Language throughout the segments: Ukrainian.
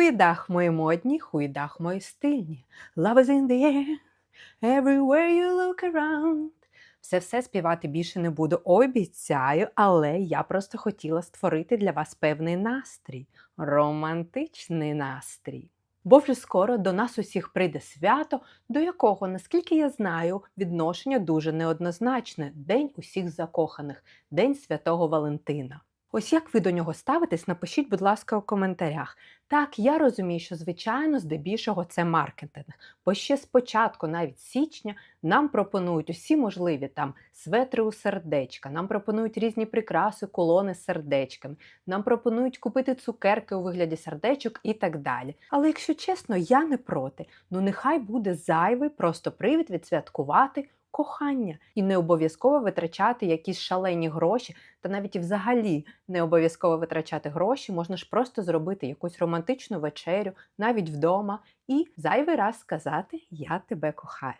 Хуїдах мої модні, хуїдах мої стильні. Love is in the air, everywhere you look around. Все все співати більше не буду, обіцяю, але я просто хотіла створити для вас певний настрій, романтичний настрій. Бо вже скоро до нас усіх прийде свято, до якого, наскільки я знаю, відношення дуже неоднозначне День усіх закоханих, День Святого Валентина. Ось як ви до нього ставитесь, напишіть, будь ласка, у коментарях. Так, я розумію, що звичайно, здебільшого це маркетинг, бо ще з початку, навіть січня, нам пропонують усі можливі там светри у сердечка, нам пропонують різні прикраси, колони з сердечками, нам пропонують купити цукерки у вигляді сердечок і так далі. Але якщо чесно, я не проти. Ну нехай буде зайвий просто привід відсвяткувати кохання і не обов'язково витрачати якісь шалені гроші, та навіть і взагалі не обов'язково витрачати гроші, можна ж просто зробити якусь романтичну вечерю навіть вдома і зайвий раз сказати Я тебе кохаю.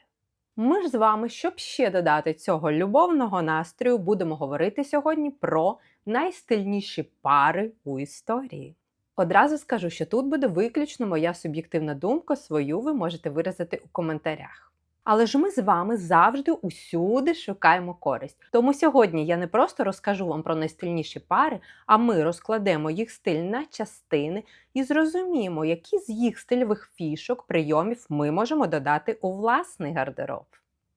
Ми ж з вами, щоб ще додати цього любовного настрою, будемо говорити сьогодні про найстильніші пари у історії. Одразу скажу, що тут буде виключно моя суб'єктивна думка, свою ви можете виразити у коментарях. Але ж ми з вами завжди усюди шукаємо користь. Тому сьогодні я не просто розкажу вам про найстильніші пари, а ми розкладемо їх стиль на частини і зрозуміємо, які з їх стильових фішок, прийомів ми можемо додати у власний гардероб.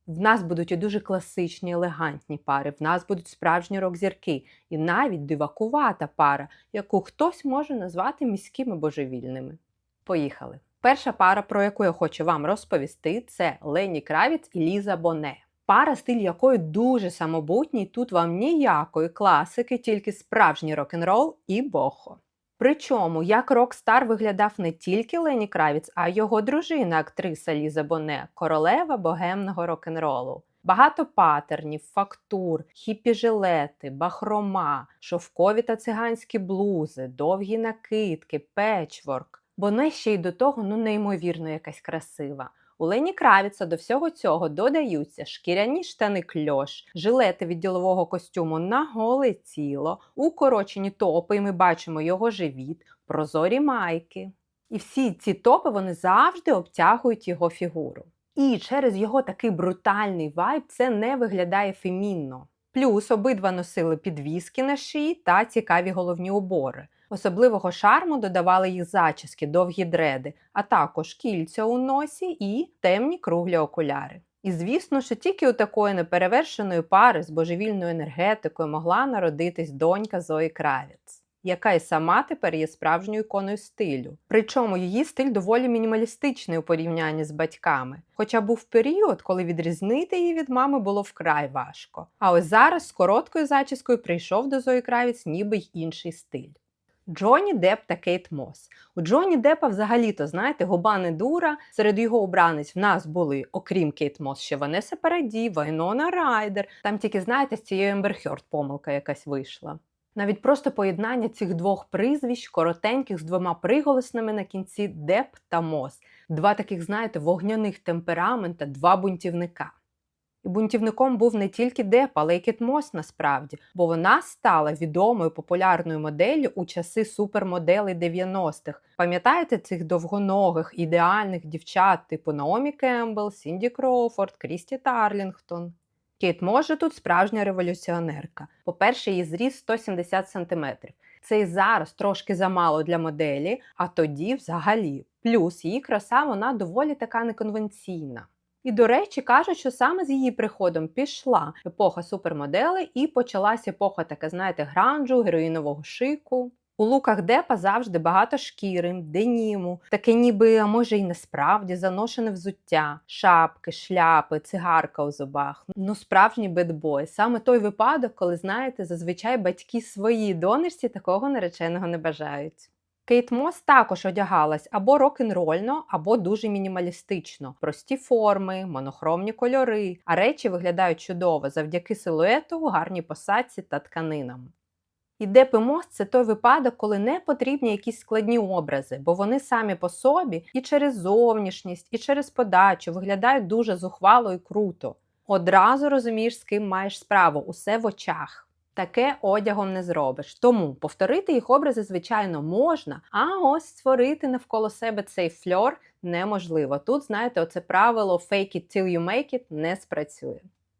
В нас будуть і дуже класичні, елегантні пари, в нас будуть справжні рок-зірки, і навіть дивакувата пара, яку хтось може назвати міськими божевільними. Поїхали! Перша пара, про яку я хочу вам розповісти, це Лені Кравіц і Ліза Боне. Пара, стиль якої дуже самобутній, тут вам ніякої класики, тільки справжній рок-н-рол і бохо. Причому, як рок-стар виглядав не тільки Лені Кравіц, а й його дружина, актриса Ліза Боне, королева богемного рок-н-ролу. Багато патернів, фактур, хіпі-жилети, бахрома, шовкові та циганські блузи, довгі накидки, печворк. Бо не ще й до того ну неймовірно якась красива. У Лені Кравіца до всього цього додаються шкіряні штани кльош, жилети від ділового костюму на голе тіло, укорочені топи, і ми бачимо його живіт, прозорі майки. І всі ці топи вони завжди обтягують його фігуру. І через його такий брутальний вайб це не виглядає фемінно. Плюс обидва носили підвіски на шиї та цікаві головні убори. Особливого шарму додавали їх зачіски, довгі дреди, а також кільця у носі і темні круглі окуляри. І звісно, що тільки у такої неперевершеної пари з божевільною енергетикою могла народитись донька Зої Кравіц, яка і сама тепер є справжньою іконою стилю. Причому її стиль доволі мінімалістичний у порівнянні з батьками. Хоча був період, коли відрізнити її від мами було вкрай важко. А ось зараз з короткою зачіскою прийшов до Зої Кравіц ніби й інший стиль. Джонні Депп та Кейт Мос. У Джонні Деппа взагалі-то, знаєте, губа не дура. Серед його обранець в нас були, окрім Кейт Мос, ще Ванеса Параді, Вайнона Райдер. Там тільки, знаєте, з цією Ембер Хьорд помилка якась вийшла. Навіть просто поєднання цих двох прізвищ, коротеньких з двома приголосними на кінці Депп та Мос. Два таких, знаєте, вогняних темперамента, два бунтівника. І бунтівником був не тільки Деп, але й Кіт Мос насправді, бо вона стала відомою популярною моделлю у часи супермоделей 90-х. Пам'ятаєте цих довгоногих ідеальних дівчат, типу Наомі Кембл, Сінді Кроуфорд, Крісті Тарлінгтон? Кейт Мос же тут справжня революціонерка. По-перше, її зріс 170 см. Це і зараз трошки замало для моделі, а тоді взагалі. Плюс її краса вона доволі така неконвенційна. І, до речі, кажуть, що саме з її приходом пішла епоха супермоделей і почалася епоха, така, знаєте, гранжу, героїнового шику. У луках Депа завжди багато шкіри, деніму, таке ніби, а може й насправді заношене взуття, шапки, шляпи, цигарка у зубах. Ну, справжній бедбой. Саме той випадок, коли, знаєте, зазвичай батьки своїй донорці такого нареченого не бажають. Кейт Мос також одягалась або рок-н-рольно, або дуже мінімалістично, прості форми, монохромні кольори, а речі виглядають чудово завдяки силуету, гарній посадці та тканинам. І Деп і Мос – це той випадок, коли не потрібні якісь складні образи, бо вони самі по собі і через зовнішність, і через подачу виглядають дуже зухвало і круто. Одразу розумієш, з ким маєш справу, усе в очах. Таке одягом не зробиш. Тому повторити їх образи, звичайно, можна, а ось створити навколо себе цей фльор неможливо. Тут, знаєте, оце правило fake it till you make it не спрацює.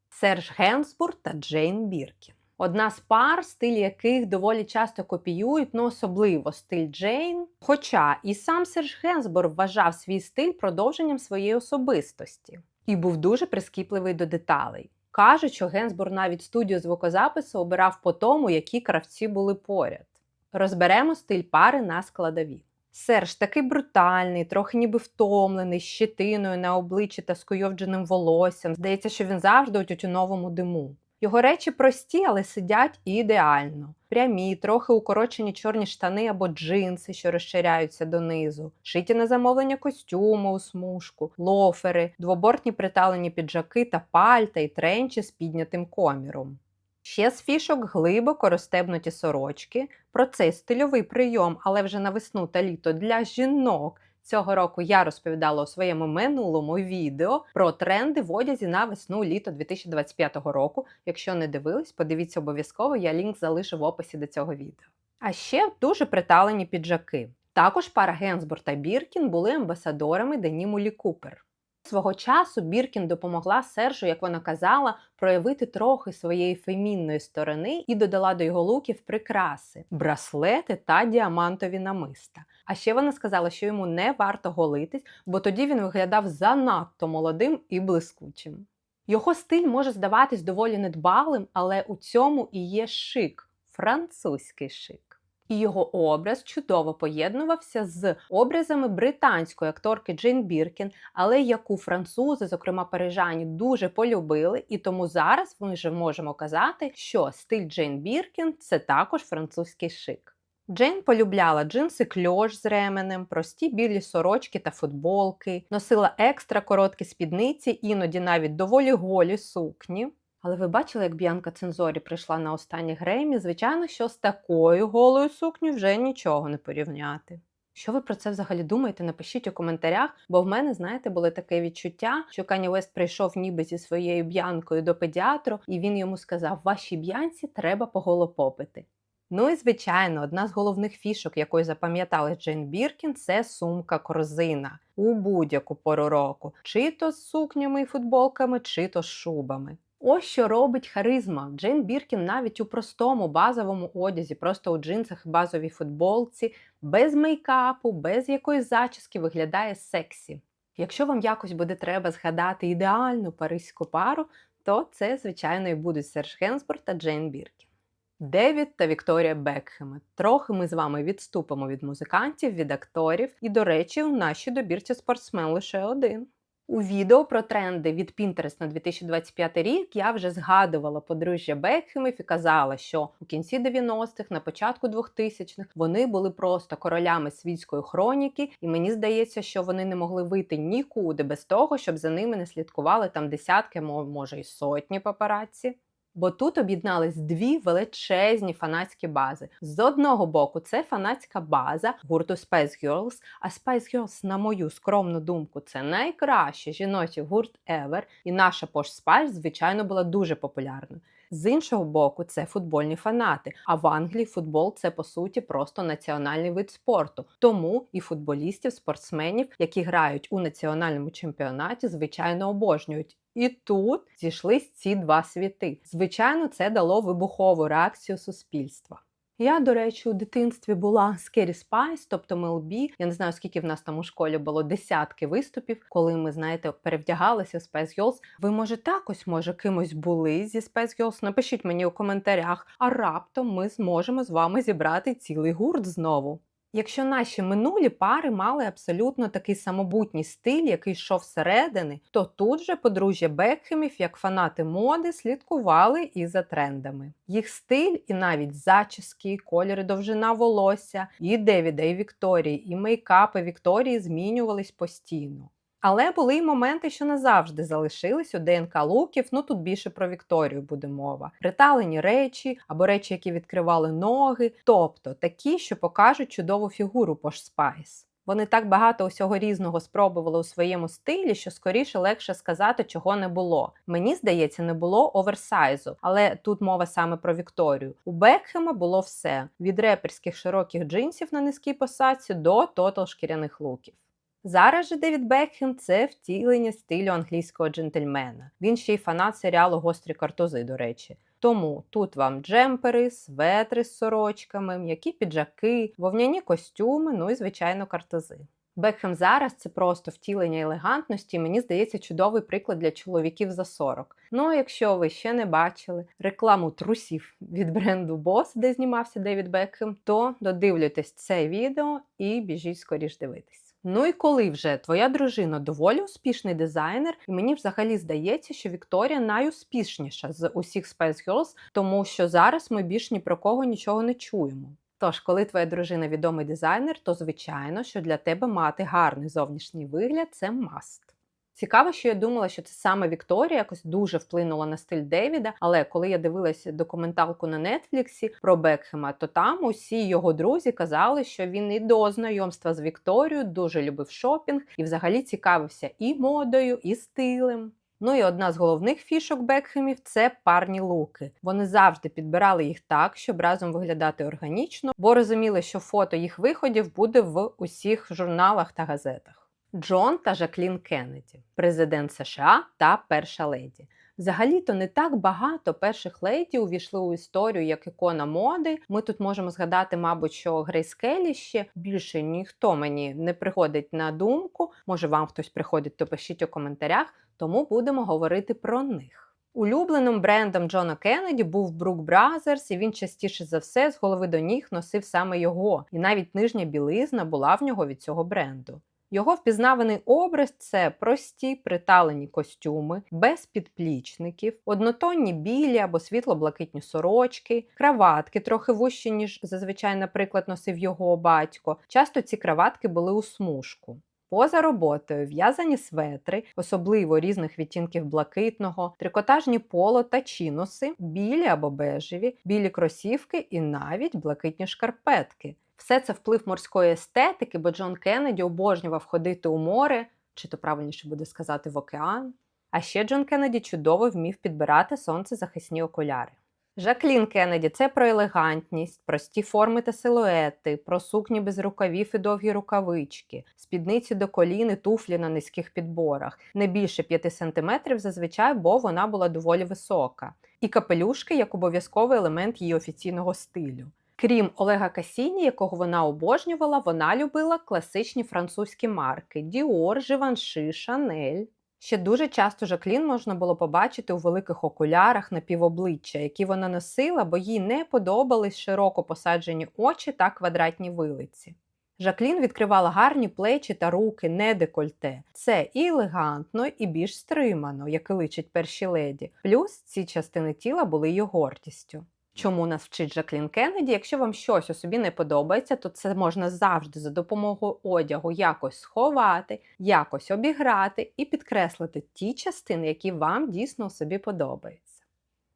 Серж Генсбур та Джейн Біркін. Одна з пар, стиль яких доволі часто копіюють, ну особливо стиль Джейн. Хоча і сам Серж Генсбур вважав свій стиль продовженням своєї особистості і був дуже прискіпливий до деталей. Кажуть, що Генсбур навіть студію звукозапису обирав по тому, які кравці були поряд. Розберемо стиль пари на складові. Серж такий брутальний, трохи ніби втомлений, з щетиною на обличчі та скуйовдженим волоссям. Здається, що він завжди у тютюновому диму. Його речі прості, але сидять ідеально. Прямі, трохи укорочені чорні штани або джинси, що розширяються донизу, шиті на замовлення костюми у смужку, лофери, двобортні приталені піджаки та пальта і тренчі з піднятим коміром. Ще з фішок глибоко розстебнуті сорочки. Про цей стильовий прийом, але вже на весну та літо для жінок. Цього року я розповідала у своєму минулому відео про тренди в одязі на весну-літо 2025 року. Якщо не дивились, подивіться обов'язково, я лінк залишу в описі до цього відео. А ще дуже приталені піджаки. Також пара Генсбур та Біркін були амбасадорами деніму Лі Купер. Свого часу Біркін допомогла Сержу, як вона казала, проявити трохи своєї фемінної сторони і додала до його луків прикраси, браслети та діамантові намиста. А ще вона сказала, що йому не варто голитись, бо тоді він виглядав занадто молодим і блискучим. Його стиль може здаватись доволі недбалим, але у цьому і є шик, французький шик. І його образ чудово поєднувався з образами британської акторки Джейн Біркін, але яку французи, зокрема парижані, дуже полюбили, і тому зараз ми вже можемо казати, що стиль Джейн Біркін це також французький шик. Джейн полюбляла джинси кльош з ременем, прості білі сорочки та футболки, носила екстра короткі спідниці, іноді навіть доволі голі сукні. Але ви бачили, як Б'янка Цензорі прийшла на останній гремі? Звичайно, що з такою голою сукнею вже нічого не порівняти. Що ви про це взагалі думаєте? Напишіть у коментарях, бо в мене, знаєте, було таке відчуття, що Кані Вест прийшов ніби зі своєю б'янкою до педіатру, і він йому сказав: вашій б'янці треба поголопопити. Ну і звичайно, одна з головних фішок, якої запам'ятали Джейн Біркін, це сумка корзина у будь-яку пору року, чи то з сукнями і футболками, чи то з шубами. Ось що робить харизма. Джейн Біркін навіть у простому базовому одязі, просто у джинсах і базовій футболці, без мейкапу, без якоїсь зачіски виглядає сексі. Якщо вам якось буде треба згадати ідеальну паризьку пару, то це, звичайно, і будуть Серж Генсбур та Джейн Біркін. Девід та Вікторія Бекхеми. Трохи ми з вами відступимо від музикантів, від акторів, і, до речі, у нашій добірці спортсмен лише один. У відео про тренди від Pinterest на 2025 рік я вже згадувала подружжя Бекхемів і казала, що у кінці 90-х, на початку 2000-х вони були просто королями світської хроніки, і мені здається, що вони не могли вийти нікуди без того, щоб за ними не слідкували там десятки, може і сотні папараці. Бо тут об'єднались дві величезні фанатські бази. З одного боку, це фанатська база гурту Spice Girls, а Spice Girls, на мою скромну думку, це найкращий жіночий гурт ever, і наша Posh Spice, звичайно, була дуже популярною. З іншого боку, це футбольні фанати. А в Англії футбол це по суті просто національний вид спорту. Тому і футболістів, спортсменів, які грають у національному чемпіонаті, звичайно обожнюють. І тут зійшлись ці два світи. Звичайно, це дало вибухову реакцію суспільства. Я, до речі, у дитинстві була Scary Spice, тобто Мелбі. Я не знаю, скільки в нас там у школі було десятки виступів, коли ми, знаєте, перевдягалися в Space Girls. Ви, може, так ось, може, кимось були зі Space Girls? Напишіть мені у коментарях, а раптом ми зможемо з вами зібрати цілий гурт знову. Якщо наші минулі пари мали абсолютно такий самобутній стиль, який йшов всередини, то тут же подружжя Бекхемів, як фанати моди, слідкували і за трендами. Їх стиль, і навіть зачіски, кольори, довжина волосся, і Девіда, і Вікторії, і мейкапи Вікторії змінювались постійно. Але були й моменти, що назавжди залишились у ДНК луків. Ну тут більше про Вікторію буде мова. Приталені речі або речі, які відкривали ноги, тобто такі, що покажуть чудову фігуру Posh Spice. Вони так багато усього різного спробували у своєму стилі, що скоріше легше сказати, чого не було. Мені здається, не було оверсайзу, але тут мова саме про Вікторію. У Бекхема було все: від реперських широких джинсів на низькій посадці до тотал шкіряних луків. Зараз же Девід Бекхем це втілення стилю англійського джентльмена. Він ще й фанат серіалу Гострі картузи, до речі. Тому тут вам джемпери, светри з сорочками, м'які піджаки, вовняні костюми, ну і звичайно картузи. Бекхем зараз це просто втілення елегантності. Мені здається, чудовий приклад для чоловіків за 40. Ну а якщо ви ще не бачили рекламу трусів від бренду Boss, де знімався Девід Бекхем, то додивлюйтесь це відео і біжіть скоріш дивитись. Ну і коли вже твоя дружина доволі успішний дизайнер, і мені взагалі здається, що Вікторія найуспішніша з усіх Spice Girls, тому що зараз ми більш ні про кого нічого не чуємо. Тож, коли твоя дружина відомий дизайнер, то звичайно, що для тебе мати гарний зовнішній вигляд це маст. Цікаво, що я думала, що це саме Вікторія якось дуже вплинула на стиль Девіда. Але коли я дивилася документалку на Нетфліксі про Бекхема, то там усі його друзі казали, що він і до знайомства з Вікторією дуже любив шопінг і взагалі цікавився і модою, і стилем. Ну і одна з головних фішок Бекхемів це парні луки. Вони завжди підбирали їх так, щоб разом виглядати органічно, бо розуміли, що фото їх виходів буде в усіх журналах та газетах. Джон та Жаклін Кеннеді, президент США та перша леді. Взагалі-то не так багато перших леді увійшли у історію як ікона моди. Ми тут можемо згадати, мабуть, що Грейс Келлі ще більше ніхто мені не приходить на думку. Може, вам хтось приходить, то пишіть у коментарях, тому будемо говорити про них. Улюбленим брендом Джона Кеннеді був Брук Бразерс, і він частіше за все з голови до ніг носив саме його, і навіть нижня білизна була в нього від цього бренду. Його впізнаваний образ це прості приталені костюми, без підплічників, однотонні білі або світло-блакитні сорочки, краватки трохи вущі, ніж зазвичай, наприклад, носив його батько. Часто ці краватки були у смужку. Поза роботою в'язані светри, особливо різних відтінків блакитного, трикотажні поло та чіноси, білі або бежеві, білі кросівки і навіть блакитні шкарпетки. Все це вплив морської естетики, бо Джон Кеннеді обожнював ходити у море, чи то правильніше буде сказати в океан. А ще Джон Кеннеді чудово вмів підбирати сонцезахисні окуляри. Жаклін Кеннеді це про елегантність, прості форми та силуети, про сукні без рукавів і довгі рукавички, спідниці до колін туфлі на низьких підборах, не більше 5 см зазвичай, бо вона була доволі висока, і капелюшки як обов'язковий елемент її офіційного стилю. Крім Олега Касіні, якого вона обожнювала, вона любила класичні французькі марки Dior, Givenchy, Chanel. Ще дуже часто Жаклін можна було побачити у великих окулярах на півобличчя, які вона носила, бо їй не подобались широко посаджені очі та квадратні вилиці. Жаклін відкривала гарні плечі та руки, не декольте. Це і елегантно, і більш стримано, як і личить перші леді. Плюс ці частини тіла були її гордістю. Чому нас вчить Жаклін Кеннеді? Якщо вам щось у собі не подобається, то це можна завжди за допомогою одягу якось сховати, якось обіграти і підкреслити ті частини, які вам дійсно у собі подобаються.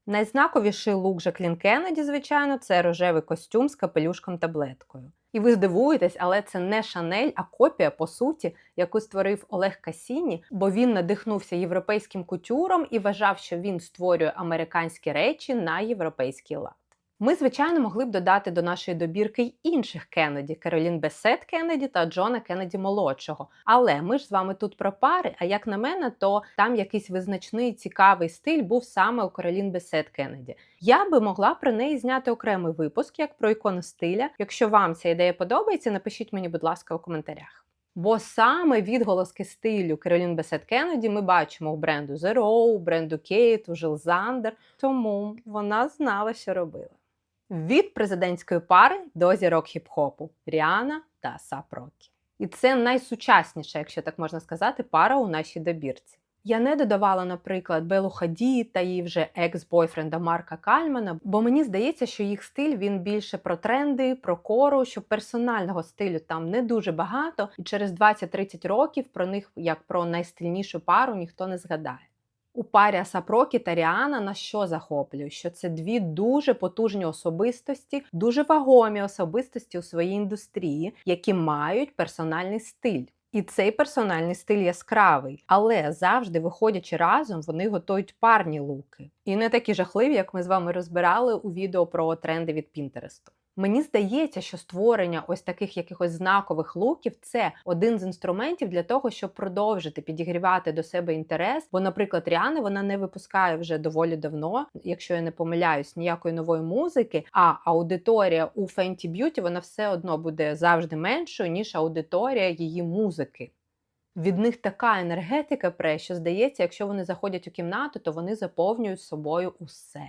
Найзнаковіший лук Жаклін Кеннеді, звичайно, це рожевий костюм з капелюшком таблеткою. І ви здивуєтесь, але це не Шанель, а копія, по суті, яку створив Олег Касіні, бо він надихнувся європейським кутюром і вважав, що він створює американські речі на європейський лад. Ми, звичайно, могли б додати до нашої добірки й інших Кеннеді Каролін Бесет Кеннеді та Джона Кеннеді молодшого. Але ми ж з вами тут про пари. А як на мене, то там якийсь визначний цікавий стиль був саме у Каролін Бесет Кеннеді. Я би могла про неї зняти окремий випуск як про ікону стиля. Якщо вам ця ідея подобається, напишіть мені, будь ласка, у коментарях. Бо саме відголоски стилю Керолін Бесет Кеннеді ми бачимо у бренду Zero, у бренду Кейт, у Зандер, тому вона знала, що робила. Від президентської пари до зірок хіп-хопу Ріана та Сап Рокі. І це найсучасніша, якщо так можна сказати, пара у нашій добірці. Я не додавала, наприклад, Белу Хаді та її вже екс-бойфренда Марка Кальмана, бо мені здається, що їх стиль він більше про тренди, про кору, що персонального стилю там не дуже багато, і через 20-30 років про них, як про найстильнішу пару, ніхто не згадає. У парі Асапрокі та Ріана на що захоплює? Що це дві дуже потужні особистості, дуже вагомі особистості у своїй індустрії, які мають персональний стиль. І цей персональний стиль яскравий, але завжди виходячи разом, вони готують парні луки. І не такі жахливі, як ми з вами розбирали у відео про тренди від Пінтересту. Мені здається, що створення ось таких якихось знакових луків це один з інструментів для того, щоб продовжити підігрівати до себе інтерес. Бо, наприклад, Ріана вона не випускає вже доволі давно, якщо я не помиляюсь, ніякої нової музики. А аудиторія у Fenty Beauty вона все одно буде завжди меншою ніж аудиторія її музики. Від них така енергетика пре, що здається, якщо вони заходять у кімнату, то вони заповнюють собою усе.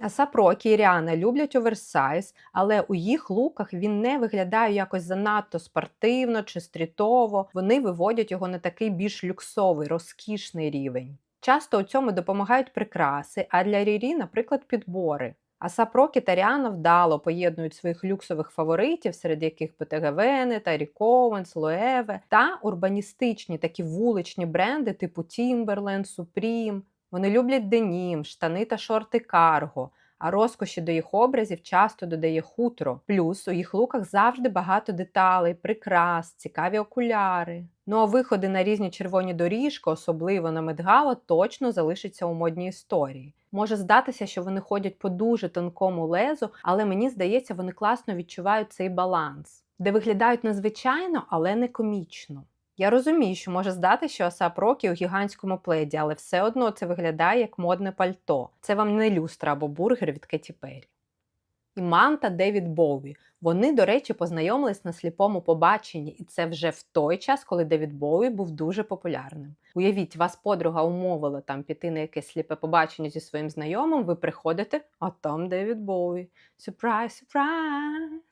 Асап Рокі і Ріана люблять оверсайз, але у їх луках він не виглядає якось занадто спортивно чи стрітово. Вони виводять його на такий більш люксовий, розкішний рівень. Часто у цьому допомагають прикраси, а для Рірі, наприклад, підбори. Асап Рокі та Ріана вдало поєднують своїх люксових фаворитів, серед яких Veneta, Rick Owens, Loewe, та урбаністичні такі вуличні бренди типу Timberland, Supreme. Вони люблять денім, штани та шорти карго, а розкоші до їх образів часто додає хутро. Плюс у їх луках завжди багато деталей, прикрас, цікаві окуляри. Ну а виходи на різні червоні доріжки, особливо на медгала, точно залишаться у модній історії. Може здатися, що вони ходять по дуже тонкому лезу, але мені здається, вони класно відчувають цей баланс, де виглядають незвичайно, але не комічно. Я розумію, що може здати, що Асап Рокі у гігантському пледі, але все одно це виглядає як модне пальто. Це вам не люстра або бургер від Кеті Перрі. Іман та Девід Боуві. Вони, до речі, познайомились на сліпому побаченні, і це вже в той час, коли Девід Боуві був дуже популярним. Уявіть, вас подруга умовила там піти на якесь сліпе побачення зі своїм знайомим, ви приходите, а там Девід Боуві. Сюрприз, сюрприз!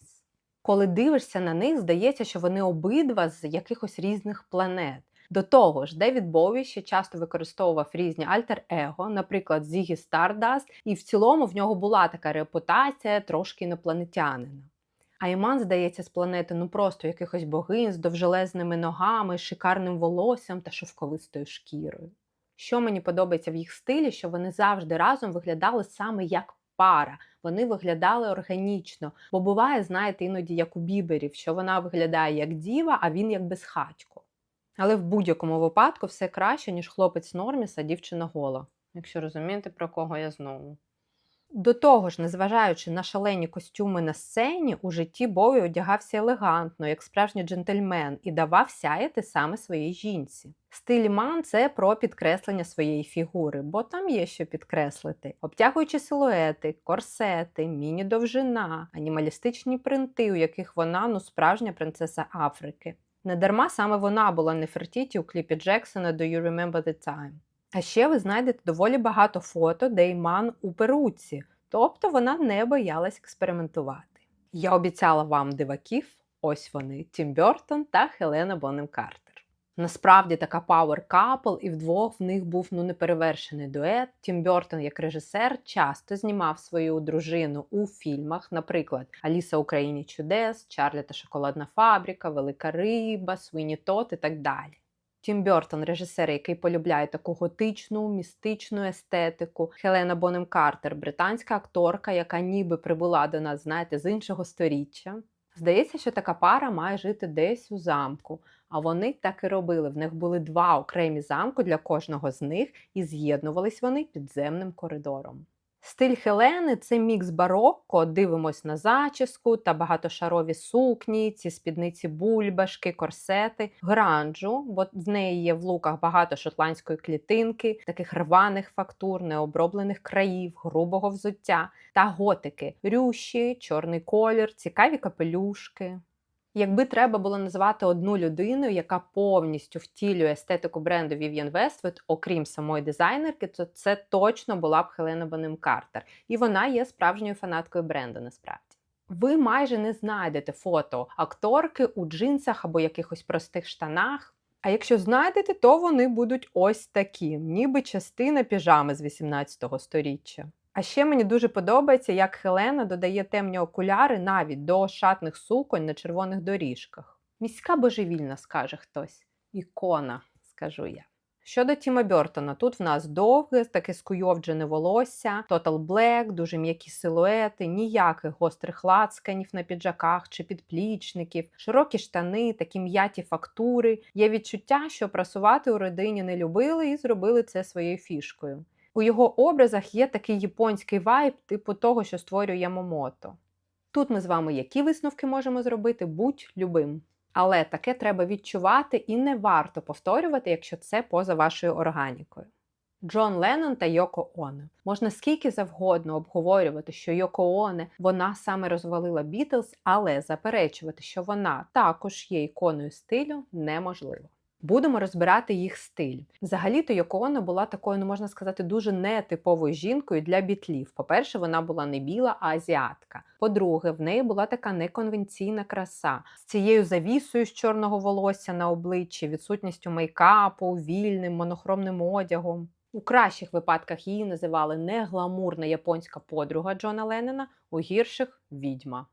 Коли дивишся на них, здається, що вони обидва з якихось різних планет. До того ж, Девід Боуві ще часто використовував різні альтер-его, наприклад, Зігі Стардаст, і в цілому в нього була така репутація трошки інопланетянина. А Іман, здається, з планети ну просто якихось богинь з довжелезними ногами, шикарним волоссям та шовковистою шкірою. Що мені подобається в їх стилі, що вони завжди разом виглядали саме як пара. Вони виглядали органічно, бо буває, знаєте, іноді як у біберів, що вона виглядає як діва, а він як безхатько. Але в будь-якому випадку все краще, ніж хлопець норміса, дівчина гола, якщо розумієте, про кого я знову. До того ж, незважаючи на шалені костюми на сцені, у житті Бові одягався елегантно, як справжній джентльмен, і давав сяяти саме своїй жінці. Стиль ман це про підкреслення своєї фігури, бо там є що підкреслити: обтягуючи силуети, корсети, міні-довжина, анімалістичні принти, у яких вона ну справжня принцеса Африки. Недарма саме вона була Нефертіті у кліпі Джексона «Do you remember the time?». А ще ви знайдете доволі багато фото, де Іман у перуці, тобто вона не боялась експериментувати. Я обіцяла вам диваків, ось вони: Тім Бертон та Хелена Бонем Картер. Насправді така power couple, і вдвох в них був ну неперевершений дует. Тім Бертон, як режисер, часто знімав свою дружину у фільмах, наприклад, Аліса Україні чудес, Чарлі та Шоколадна Фабрика, Велика Риба, Свині Тот і так далі. Тім Бертон, режисер, який полюбляє таку готичну, містичну естетику. Хелена Бонем Картер, британська акторка, яка ніби прибула до нас, знаєте, з іншого сторіччя. Здається, що така пара має жити десь у замку. А вони так і робили. В них були два окремі замки для кожного з них, і з'єднувались вони підземним коридором. Стиль Хелени це мікс барокко, дивимось на зачіску та багатошарові сукні, ці спідниці бульбашки, корсети, гранжу, бо в неї є в луках багато шотландської клітинки, таких рваних фактур, необроблених країв, грубого взуття та готики, рющі, чорний колір, цікаві капелюшки. Якби треба було назвати одну людину, яка повністю втілює естетику бренду Vivienne Westwood, окрім самої дизайнерки, то це точно була б Хелена Бонем Картер. І вона є справжньою фанаткою бренду насправді. Ви майже не знайдете фото акторки у джинсах або якихось простих штанах. А якщо знайдете, то вони будуть ось такі, ніби частина піжами з 18 століття. А ще мені дуже подобається, як Хелена додає темні окуляри навіть до шатних суконь на червоних доріжках. Міська божевільна, скаже хтось. Ікона, скажу я. Щодо Тіма Бертона, тут в нас довге, таке скуйовджене волосся, Total Black, дуже м'які силуети, ніяких гострих лацканів на піджаках чи підплічників, широкі штани, такі м'яті фактури. Є відчуття, що прасувати у родині не любили і зробили це своєю фішкою. У його образах є такий японський вайб, типу того, що створює Ямомото. Тут ми з вами які висновки можемо зробити, будь любим. Але таке треба відчувати і не варто повторювати, якщо це поза вашою органікою. Джон Леннон та Йоко Оне. Можна скільки завгодно обговорювати, що Йоко Оне вона саме розвалила Бітлз, але заперечувати, що вона також є іконою стилю, неможливо. Будемо розбирати їх стиль. Взагалі-то Йокооно була такою, ну можна сказати, дуже нетиповою жінкою для бітлів. По-перше, вона була не біла, а азіатка. По-друге, в неї була така неконвенційна краса з цією завісою з чорного волосся на обличчі, відсутністю мейкапу, вільним монохромним одягом. У кращих випадках її називали не гламурна японська подруга Джона Леннона, у гірших відьма.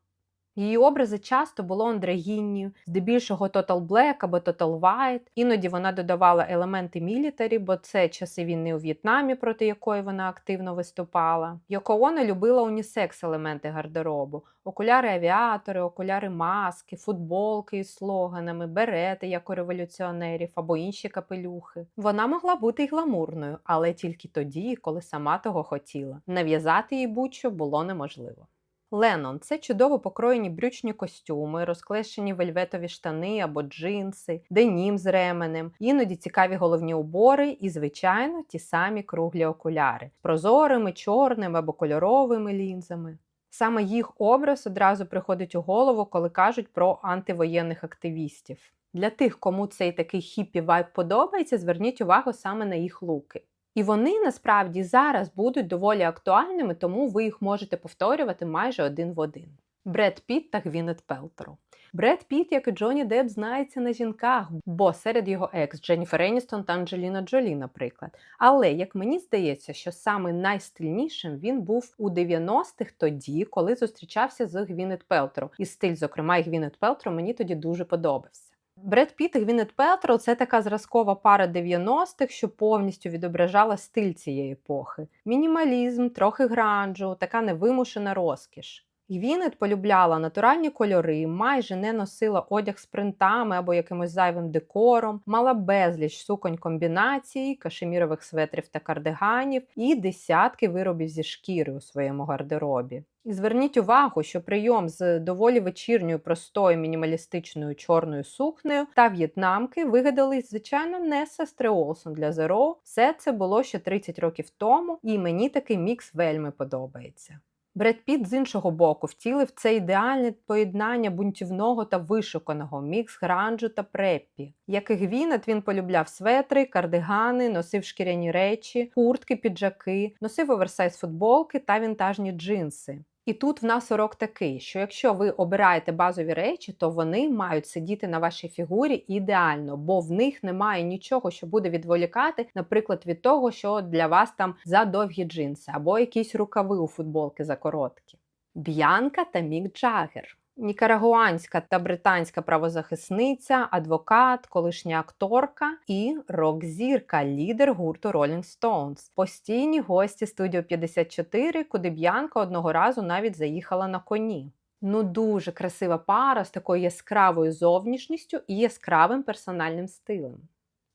Її образи часто були андрогінні, здебільшого Total Black або Total White. Іноді вона додавала елементи мілітарі, бо це часи війни у В'єтнамі, проти якої вона активно виступала. Йоко Оно любила унісекс елементи гардеробу: окуляри авіатори, окуляри маски, футболки із слоганами, берети, як у революціонерів або інші капелюхи. Вона могла бути й гламурною, але тільки тоді, коли сама того хотіла. Нав'язати їй будь-що було неможливо. Леннон це чудово покроєні брючні костюми, розклешені вельветові штани або джинси, денім з ременем, іноді цікаві головні убори і, звичайно, ті самі круглі окуляри прозорими, чорними або кольоровими лінзами. Саме їх образ одразу приходить у голову, коли кажуть про антивоєнних активістів. Для тих, кому цей такий хіппі вайб подобається, зверніть увагу саме на їх луки. І вони насправді зараз будуть доволі актуальними, тому ви їх можете повторювати майже один в один. Бред Піт та Гвінет Пелтеру. Бред Піт, як і Джонні Депп, знається на жінках, бо серед його екс Дженніфер Еністон та Анджеліна Джолі, наприклад. Але як мені здається, що саме найстильнішим він був у 90-х тоді, коли зустрічався з Гвінет Пелтеру. І стиль, зокрема, і Гвінет Пелтеру мені тоді дуже подобався. Бред Піт і Гвінет Пелтроу – це така зразкова пара 90-х, що повністю відображала стиль цієї епохи. Мінімалізм, трохи гранжу, така невимушена розкіш. Гвінет полюбляла натуральні кольори, майже не носила одяг з принтами або якимось зайвим декором, мала безліч суконь комбінацій, кашемірових светрів та кардиганів і десятки виробів зі шкіри у своєму гардеробі. І зверніть увагу, що прийом з доволі вечірньою простою мінімалістичною чорною сукнею та в'єтнамки вигадали, звичайно, не сестри Олсон для Zero. Все це було ще 30 років тому, і мені такий мікс вельми подобається. Бред Піт з іншого боку втілив це ідеальне поєднання бунтівного та вишуканого, мікс гранжу та преппі. Як і Гвінет, він полюбляв светри, кардигани, носив шкіряні речі, куртки, піджаки, носив оверсайз футболки та вінтажні джинси. І тут в нас урок такий, що якщо ви обираєте базові речі, то вони мають сидіти на вашій фігурі ідеально, бо в них немає нічого, що буде відволікати, наприклад, від того, що для вас там задовгі джинси або якісь рукави у футболки за короткі. Б'янка та Мік Джаггер. Нікарагуанська та британська правозахисниця, адвокат, колишня акторка і рок-зірка, лідер гурту Rolling Stones. Постійні гості студіо 54, куди Б'янка одного разу навіть заїхала на коні. Ну, дуже красива пара з такою яскравою зовнішністю і яскравим персональним стилем.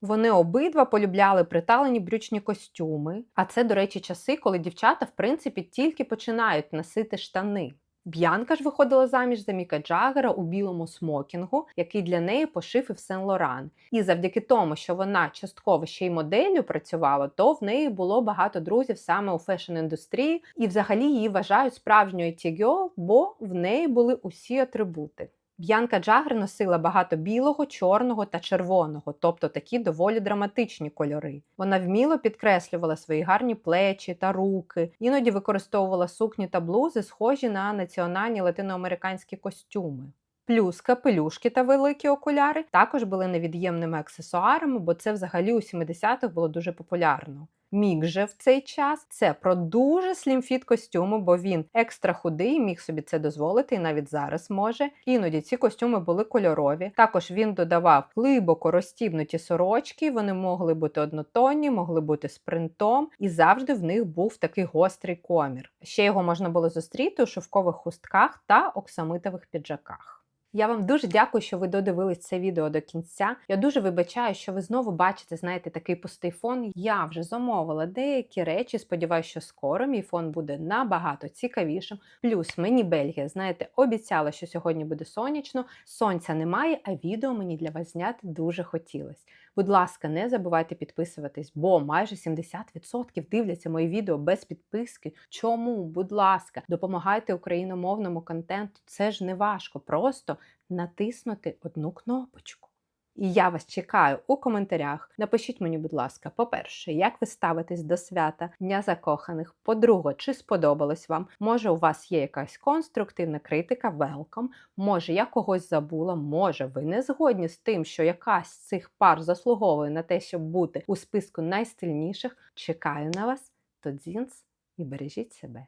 Вони обидва полюбляли приталені брючні костюми, а це, до речі, часи, коли дівчата, в принципі, тільки починають носити штани. Б'янка ж виходила заміж за Міка Джагера у білому смокінгу, який для неї пошив і в Сен Лоран. І завдяки тому, що вона частково ще й моделлю працювала, то в неї було багато друзів саме у фешн-індустрії, і взагалі її вважають справжньою тігьо, бо в неї були усі атрибути. Б'янка Джагри носила багато білого, чорного та червоного, тобто такі доволі драматичні кольори. Вона вміло підкреслювала свої гарні плечі та руки, іноді використовувала сукні та блузи, схожі на національні латиноамериканські костюми. Плюс капелюшки та великі окуляри також були невід'ємними аксесуарами, бо це взагалі у 70-х було дуже популярно. Мік же в цей час це про дуже слімфіт костюми, бо він екстра худий, міг собі це дозволити, і навіть зараз може. Іноді ці костюми були кольорові. Також він додавав глибоко розтібнуті сорочки. Вони могли бути однотонні, могли бути з принтом, і завжди в них був такий гострий комір. Ще його можна було зустріти у шовкових хустках та оксамитових піджаках. Я вам дуже дякую, що ви додивились це відео до кінця. Я дуже вибачаю, що ви знову бачите, знаєте, такий пустий фон. Я вже замовила деякі речі. Сподіваюся, що скоро мій фон буде набагато цікавішим. Плюс мені Бельгія, знаєте, обіцяла, що сьогодні буде сонячно. Сонця немає, а відео мені для вас зняти дуже хотілося. Будь ласка, не забувайте підписуватись, бо майже 70% дивляться мої відео без підписки. Чому? Будь ласка, допомагайте україномовному контенту. Це ж не важко. Просто натиснути одну кнопочку. І я вас чекаю у коментарях. Напишіть мені, будь ласка, по-перше, як ви ставитесь до свята Дня закоханих. По-друге, чи сподобалось вам? Може, у вас є якась конструктивна критика, велком. Може, я когось забула, може, ви не згодні з тим, що якась з цих пар заслуговує на те, щоб бути у списку найстильніших. Чекаю на вас. Тодзінц і бережіть себе.